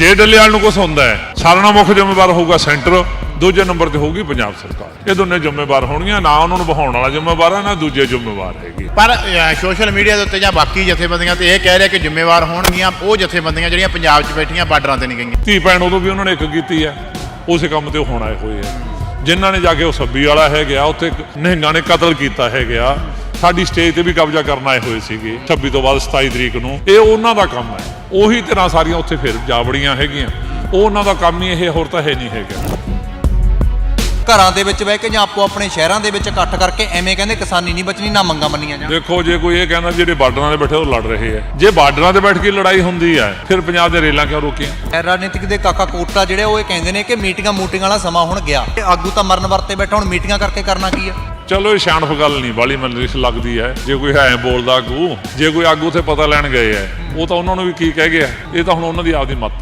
ਜੇ ਡੱਲੇਵਾਲ ਨੂੰ ਕੁਝ ਹੁੰਦਾ ਹੈ ਸਾਰਿਆਂ ਮੁੱਖ ਜ਼ਿੰਮੇਵਾਰ ਹੋਊਗਾ ਸੈਂਟਰ ਦੂਜੇ ਨੰਬਰ ਤੇ ਹੋਊਗੀ ਪੰਜਾਬ ਸਰਕਾਰ। ਇਹ ਦੋਨੇ ਜ਼ਿੰਮੇਵਾਰ ਹੋਣਗੀਆਂ ਨਾ ਉਹਨਾਂ ਨੂੰ ਬਹਾਉਣ ਵਾਲਾ ਜ਼ਿੰਮੇਵਾਰ ਹੈ ਨਾ ਦੂਜੇ ਜ਼ਿੰਮੇਵਾਰ ਹੈਗੀ। ਪਰ ਸੋਸ਼ਲ ਮੀਡੀਆ ਦੇ ਉੱਤੇ ਜਾਂ ਬਾਕੀ ਜਥੇਬੰਦੀਆਂ ਤੇ ਇਹ ਕਹਿ ਰਿਹਾ ਕਿ ਜ਼ਿੰਮੇਵਾਰ ਹੋਣਗੀਆਂ ਉਹ ਜਥੇਬੰਦੀਆਂ ਜਿਹੜੀਆਂ ਪੰਜਾਬ 'ਚ ਬੈਠੀਆਂ ਬਾਰਡਰਾਂ ਤੇ ਨਹੀਂ ਗਈਆਂ। ਧੀ ਭੈਣ ਉਦੋਂ ਵੀ ਉਹਨਾਂ ਨੇ ਇੱਕ ਕੀਤੀ ਹੈ ਉਸੇ ਕੰਮ ਤੇ ਉਹ ਹੁਣ ਆਏ ਹੋਏ ਆ ਜਿਨ੍ਹਾਂ ਨੇ ਜਾ ਕੇ ਉਹ ਸੱਬੀ ਵਾਲਾ ਹੈ ਗਿਆ ਉੱਥੇ ਨਿਹੰਗਾਂ ਨੇ ਕਤਲ ਕੀਤਾ ਹੈ ਗਿਆ ਸਾਡੀ ਸਟੇਜ ਤੇ ਵੀ ਕਬਜ਼ਾ ਕਰਨ ਆਏ ਹੋਏ ਸੀਗੇ 26 ਤੋਂ ਬਾਅਦ 27 ਤਰੀਕ ਨੂੰ। ਇਹ ਉਹਨਾਂ ਦਾ ਕੰਮ ਹੈ। ਉਹੀ ਤਰ੍ਹਾਂ ਸਾਰੀਆਂ ਉੱਥੇ ਫਿਰ ਜਾ ਵੜੀਆਂ ਹੈਗੀਆਂ। ਉਹ ਉਹਨਾਂ ਦਾ ਕੰਮ ਹੀ ਇਹ ਹੋਰ ਤਾਂ ਹੈ ਨਹੀਂ ਹੈਗਾ। ਘਰਾਂ ਦੇ ਵਿੱਚ ਬਹਿ ਕੇ ਜਾਂ ਆਪੋ ਆਪਣੇ ਸ਼ਹਿਰਾਂ ਦੇ ਵਿੱਚ ਇਕੱਠ ਕਰਕੇ ਐਵੇਂ ਕਹਿੰਦੇ ਕਿਸਾਨੀ ਨਹੀਂ ਬਚਣੀ ਨਾ ਮੰਗਾਂ ਮੰਨੀਆਂ ਜਾਣ। ਦੇਖੋ ਜੇ ਕੋਈ ਇਹ ਕਹਿੰਦਾ ਜਿਹੜੇ ਬਾਰਡਰਾਂ 'ਤੇ ਬੈਠੇ ਉਹ ਲੜ ਰਹੇ ਆ। ਜੇ ਬਾਰਡਰਾਂ 'ਤੇ ਬੈਠ ਕੇ ਲੜਾਈ ਹੁੰਦੀ ਹੈ ਫਿਰ ਪੰਜਾਬ ਦੇ ਰੇਲਾਂ ਕਿਉਂ ਰੋਕੀਆਂ? ਐ ਰਾਜਨੀਤਿਕ ਦੇ ਕਾਕਾ ਕੋਟਾ ਜਿਹੜੇ ਉਹ ਇਹ ਕਹਿੰਦੇ ਨੇ ਕਿ ਮੀਟਿੰਗਾਂ ਮੂਟਿੰਗਾਂ ਵਾਲਾ ਸਮਾਂ ਹੁਣ ਗਿਆ। ਇਹ ਆਗੂ ਤਾਂ ਮਰਨ ਵਰਤੇ ਬੈਠਾ ਹੁਣ ਮੀਟਿੰਗਾਂ ਕਰਕੇ ਕਰਨਾ ਕੀ ਆ? ਚਲੋ ਇਹ ਸ਼ਾਨਫ ਗੱਲ ਨਹੀਂ, ਬਾਲੀ ਮੈਨੂੰ ਇਸ ਲੱਗਦੀ ਹੈ। ਜੇ ਕੋਈ ਹੈ ਬੋਲਦਾ ਆਗੂ, ਜੇ ਕੋਈ ਆਗੂ ਉੱਥੇ ਪਤਾ ਲੈਣ ਗਏ ਹੈ, ਉਹ ਤਾਂ ਉਹਨਾਂ ਨੂੰ ਵੀ ਕੀ ਕਹਿ ਗਿਆ। ਇਹ ਤਾਂ ਹੁਣ ਉਹਨਾਂ ਦੀ ਆਪਦੀ ਮੱਤ